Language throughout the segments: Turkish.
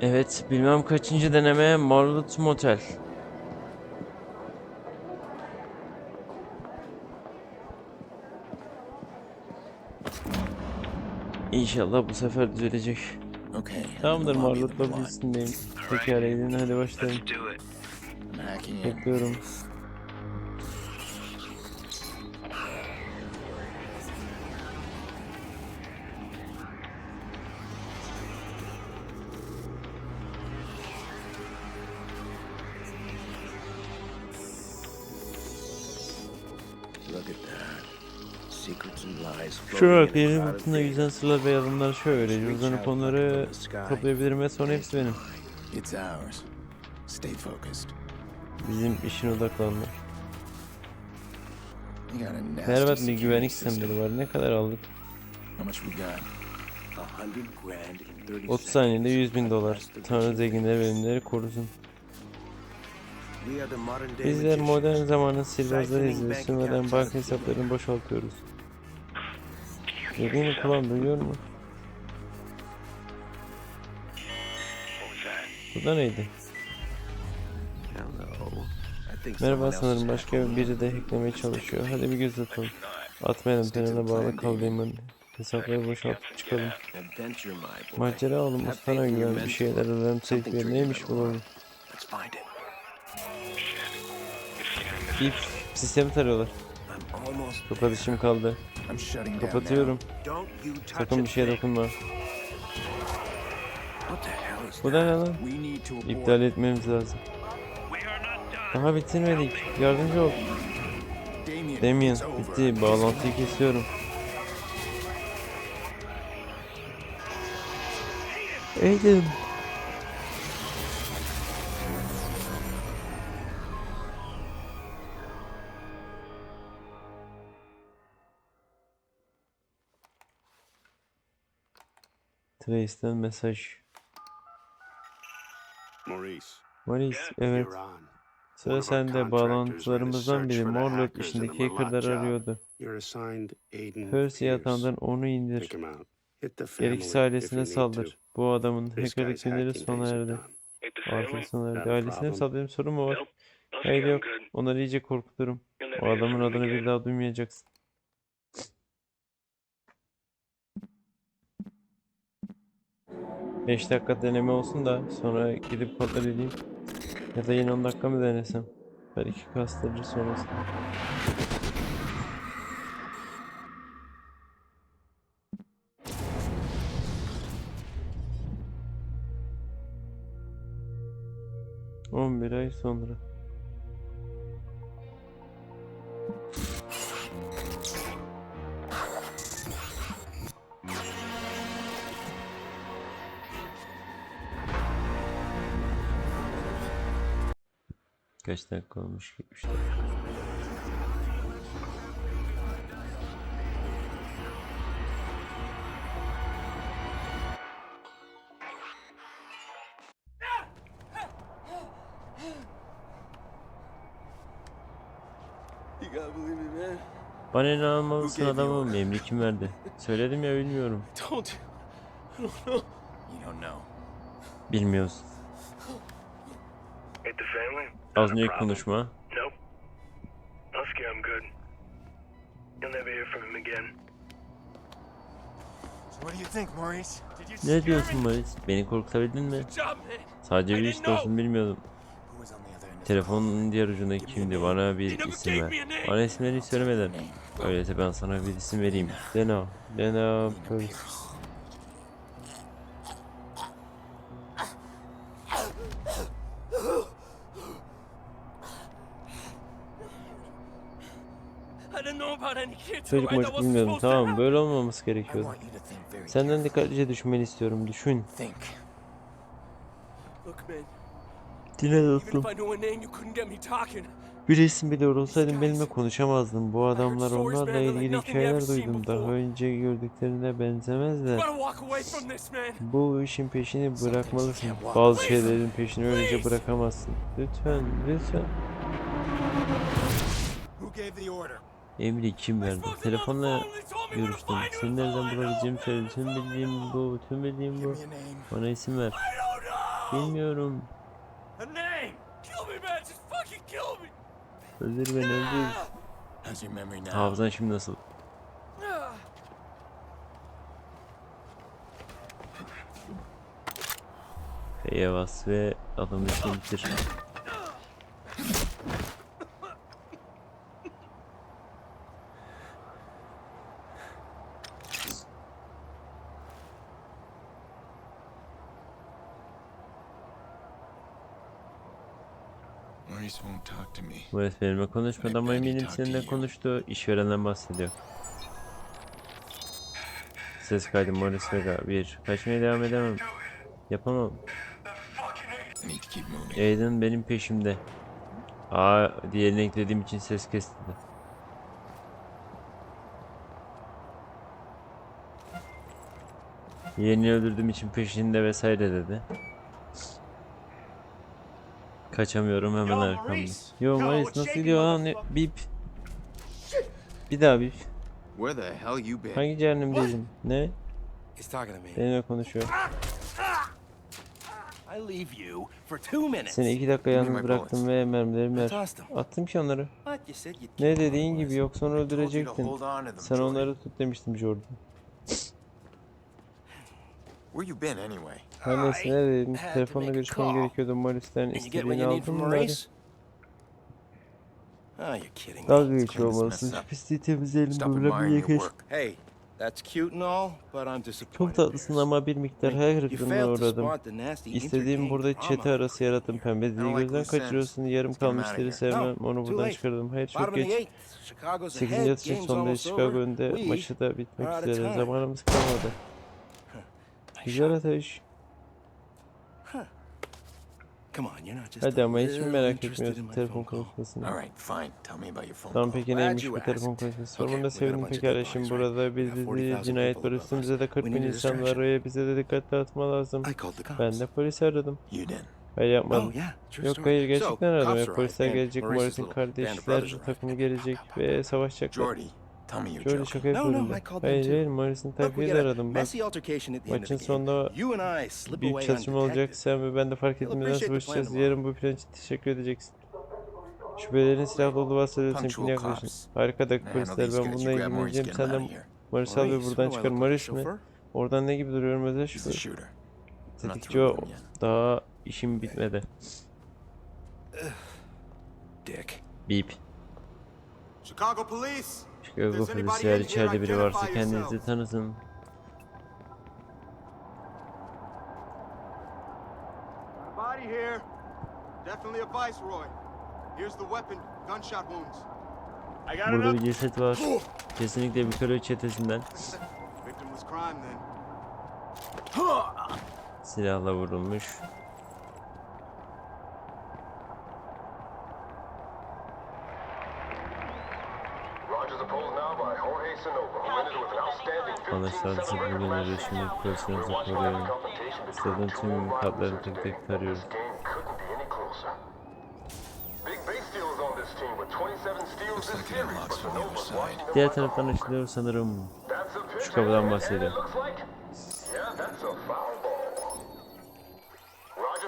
Evet, bilmem kaçıncı deneme Marlut Motel. İnşallah bu sefer düzelecek. Okay. Tamamdır I'm in the lobby of Marlut the Milan. lobisindeyim. Pekala edin hadi başlayalım. Bekliyorum. Şu floating bak in a yerin cloud of altında yüzen sırlar ve yalanlar şöyle. Uzanıp onları toplayabilirim ve sonra hepsi benim. Bizim işin odaklanma. Merhaba bir güvenlik sistemleri var. Ne kadar aldık? How much we got? 30 saniyede 100 bin dolar. Tanrı zenginleri benimleri korusun. Bizler modern zamanın sihirbazlarıyız ve sürmeden banka hesaplarını boşaltıyoruz. Dediğini kulağım duyuyor mu? Bu da neydi? Merhaba sanırım başka biri de hacklemeye çalışıyor. Hadi bir göz atalım. Atmayalım trene bağlı kalayım. Hesapları boşaltıp çıkalım. Macera oğlum ustana güven bir şeyler ararım sevkleri neymiş bu oğlum? Let's find it. İp sistemi tarıyorlar. Çok işim kaldı. Kapatıyorum. Sakın bir şeye dokunma. Bu da ne lan? İptal etmemiz lazım. Daha bitirmedik. Yardımcı ol. Damien, bitti. Bağlantıyı kesiyorum. Aiden. Trace'den mesaj. Maurice, Maurice, evet. Sıra sende. Bağlantılarımızdan biri Morlock işindeki hackerları arıyordu. Percy'ye atandan onu indir. Gerekirse ailesine saldır. Bu adamın guy's günleri sona erdi. Artık sona erdi. Ailesine saldırım sorun mu var? Hayır yok. Onları iyice korkuturum. O adamın adını bir daha duymayacaksın. Beş dakika deneme olsun da sonra gidip kontrol edeyim. Ya da yine 10 dakika mı denesem? Belki kastırır sonrası. On bir ay sonra. Kaç dakika olmuş ki? Üç dakika. You gotta believe me, man. Bana you adamım? Emri kim verdi? Söyledim ya bilmiyorum. Don't. Az problem. konuşma. Nope. I'll scare him good. You'll never hear from him again. So what do you think, Maurice? Did you Ne diyorsun? Maurice? Beni korkutabildin mi? Sadece I bir didn't iş know. olsun bilmiyordum. Who was on the other end of the Telefonun diğer ucunda kimdi? Bana bir isim ver. Bana isimleri söylemeden. Öyleyse ben sana bir isim vereyim. Lena. Lena. Pierce. Çocuk wasn't bilmiyordum. Tamam böyle olmaması gerekiyordu. Senden dikkatlice düşünmeni istiyorum. Düşün. Even dostum. Bir isim biliyor olsaydın benimle konuşamazdın. Bu adamlar onlarla ilgili hikayeler duydum. Daha önce gördüklerine benzemezler. Bu işin peşini bırakmalısın. Bazı şeylerin peşini öylece bırakamazsın. Lütfen, lütfen. Who gave the order? Emri kim verdi? Telefonla görüştüm. Seni nereden bulabileceğimi That's all I söyledi. Tüm bildiğim bu, tüm bildiğim bu. Bana isim ver. Bilmiyorum. Öldür beni öldür. Hafızan şimdi nasıl? F'ye ve işini bitir. Herif benimle konuşmadı ama eminim seninle konuştu. İşverenden bahsediyor. Ses kaydı Morris Vega 1. Kaçmaya devam edemem. Yapamam. Aiden benim peşimde. Aa diğerini eklediğim için ses kesildi. Yeğenini öldürdüğüm için peşinde vesaire dedi. Kaçamıyorum hemen arkamda. Yo what's nasıl gidiyor lan? Bip. Bir daha bip. Hangi cehennemdeydin? Ne? Benimle konuşuyor. Seni iki dakika yalnız bıraktım ve mermilerimi ver. Attım ki onları. Ne dediğin gibi us. yok sonra I told you to öldürecektin. Sen onları tut demiştim Jordan. Where you been anyway? Her neyse neredeydin? Telefonla görüşmem gerekiyordu. Morris'ten istediğini aldın mı bari? Oh. Dalga geçiyor olmalısın. Şu pisliği temizleyelim. Admiring bir disappointed. Çok tatlısın ama bir miktar hayal kırıklığına uğradım. İstediğim burada çete arası yarattım. Pembe I don't diziyi like gözden kaçırıyorsun. Yarım Let's get 'em kalmış outta işleri here. sevmem. Onu buradan çıkardım. Hayır çok geç. eighth. Chicago's 8. ahead. atış Game's sonunda almost Chicago önde. Maçı da bitmek üzere. Zamanımız kalmadı. Güzel atış. Come on, you're not just Hadi ama hiç mi merak etmiyorsun telefon konuşmasını? All right, fine. Tell me about your phone Tamam call. peki neymiş bu telefon konuşması? Okay, Sormanda we got a sevindim kardeşim. bodies, Burada bir dizi 40,000 cinayet var üstümüze de 40 We bin need a insan var. distraction. Oraya bize de dikkatli atma lazım. I called the cops. Ben de polisi aradım. Hayır yapmadım. Oh yeah, true Yok story. hayır So, gerçekten aradım ve polisler and gelecek. Morris'in kardeşler takımı gelecek ve savaşacaklar. Tell me you're joking. şaka No, no, yapıyorum I called them Hayır too. hayır Morris'in Look, we takviye got de a aradım. Bak messy altercation at the end of maçın the game. sonunda You and I slip büyük away çatışma olacak. undetected. Sen ve ben de fark etmeden appreciate the plan savaşacağız. tomorrow. Yarın bu plan için teşekkür edeceksin. Şüphelerin silahlı olduğu bahsediyorsun. Punctual yaklaşın. cops. Harika da Man, polisler. these Ben guys. bununla You grab Maurice, ilgileneceğim. get him out Sen of de here. Maurice al ve Maurice, buradan what do I çıkar. look like, a Maurice mi? chauffeur? Oradan ne gibi duruyorum özel He's the şoför. shooter. I'm not Tetikçi through o. with him yet. Daha işim bitmedi. Dick. Bip. Chicago Police. Chicago polisi eğer içeride biri varsa kendinizi tanısın. Body here. Definitely a viceroy. Here's the weapon. Gunshot wounds. I got Burada bir ceset var. Kesinlikle bir köle çetesinden silahla vurulmuş. İt series, unlocks but from the other Sonova's side. watching them Diğer taraftan açılıyor sanırım. Şu kapıdan bahsediyor.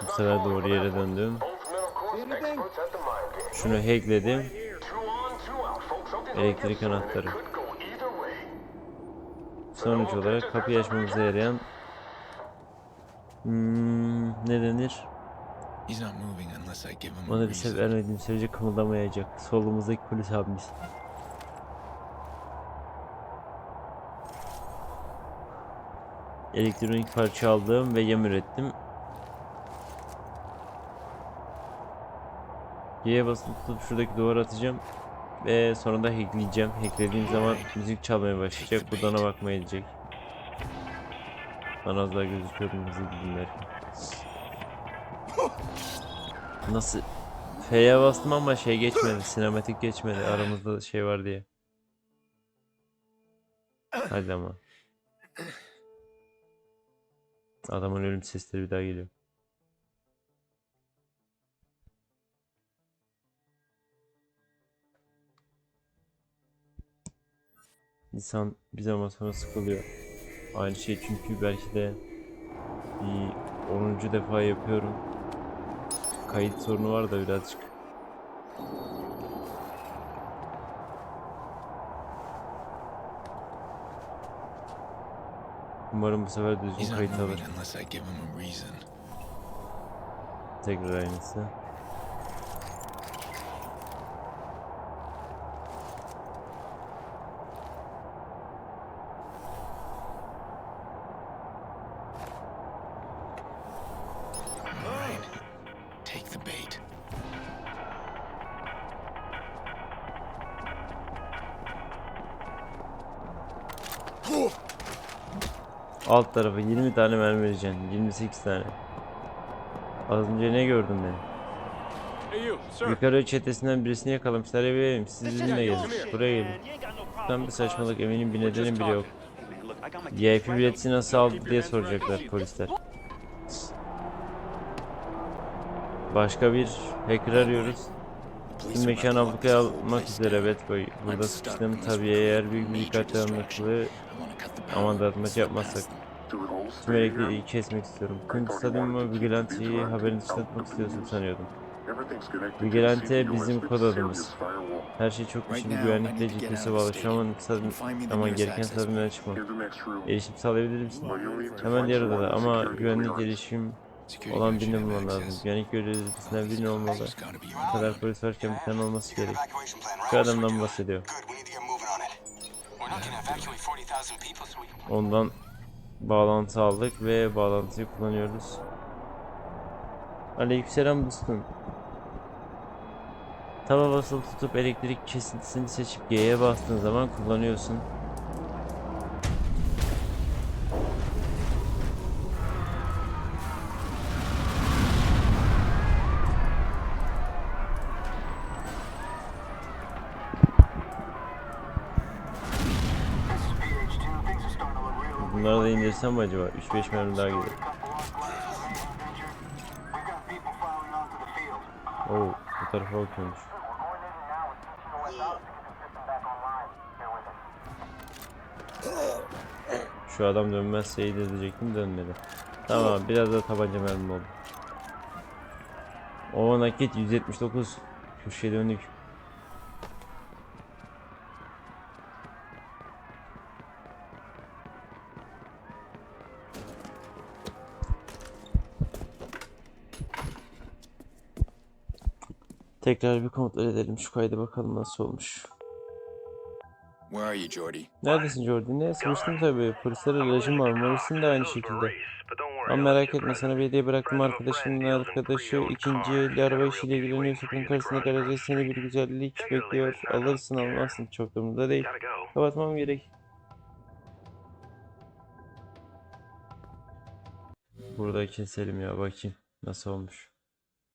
Bu sefer doğru yere döndüm. Both men, Elektrik anahtarı. Sonuç olarak kapıyı açmamıza yarayan hmm, ne denir? He's not moving unless I give him a Ona bir reason. vermediğim sürece kımıldamayacak. Solumuzdaki polis abimiz. Elektronik parça aldım ve yem ürettim. Y'ye basılı tutup şuradaki duvara atacağım. Ve sonra da hackleyeceğim. Hacklediğim zaman müzik çalmaya başlayacak. Buradan ona bakmaya gidecek. Bana az daha gözüküyordu müzik dinlerken. Nasıl? F'ye bastım ama şey geçmedi. Sinematik geçmedi. Aramızda şey var diye. Hadi ama. Adamın ölüm sesleri bir daha geliyor. İnsan bir zaman sonra sıkılıyor. Aynı şey çünkü belki de bir 10. defa yapıyorum. Kayıt sorunu var da birazcık. Umarım bu sefer düzgün kayıt alır. Tekrar aynısı. Bait. Alt tarafa 20 tane mermi vereceksin. 28 tane. Az önce ne gördün beni? Hey you, sir. Yukarı çetesinden birisini yakalamışlar eve Siz bizimle gelin. Buraya gelin. Tam bir saçmalık eminim bir nedenim bile yok. VIP bileti nasıl aldı diye soracaklar polisler. Başka bir hacker arıyoruz. Tüm mekanı ablukaya almak üzere evet koy. Burada sıkıştığım tabii eğer büyük bir dikkat the aman dağıtmacı yapmazsak. Tüm elektriği kesmek istiyorum. Clint Stadyum'u Vigilante'yi haberin dışında tutmak istiyorsun sanıyordum. Vigilante bizim kod adımız. Her şey çok Right işin now, I güvenlikle of bağlı. Şu an ama gereken stadyumdan point. çıkma. Here's the next room. Erişim sağlayabilir misin? Hemen diğer odada ama güvenlik erişim olan have bulman lazım. Güvenlik görevlisinden birinin olmalı. Bu kadar polis varken bir tane olması gerek. Şu adamdan bahsediyor. Ondan bağlantı aldık ve bağlantıyı kullanıyoruz. Aleykümselam dostum. Tava basılı tutup elektrik kesintisini seçip G'ye bastığın zaman kullanıyorsun. Bunları da indirsem mi acaba? 3-5 mermi daha gelir. Oo, bu tarafa bakıyormuş. Şu adam dönmezse iyi diyecektim dönmedi. Tamam biraz da tabanca mermi oldu. O nakit 179 köşeye döndük. Tekrar bir kontrol edelim şu kaydı bakalım nasıl olmuş. Where are you, Jordy? Neredesin Jordi? Ne? Sıkıştım tabii. Polislere ilacım var. Morris'in de aynı şekilde. Ama merak etme sana bir hediye bıraktım arkadaşımın arkadaşı ikinci el araba işiyle ilgileniyor. Sakın karşısında garajda seni bir güzellik bekliyor. Alırsın almazsın çok da değil. Kapatmam gerek. Burada keselim ya bakayım nasıl olmuş.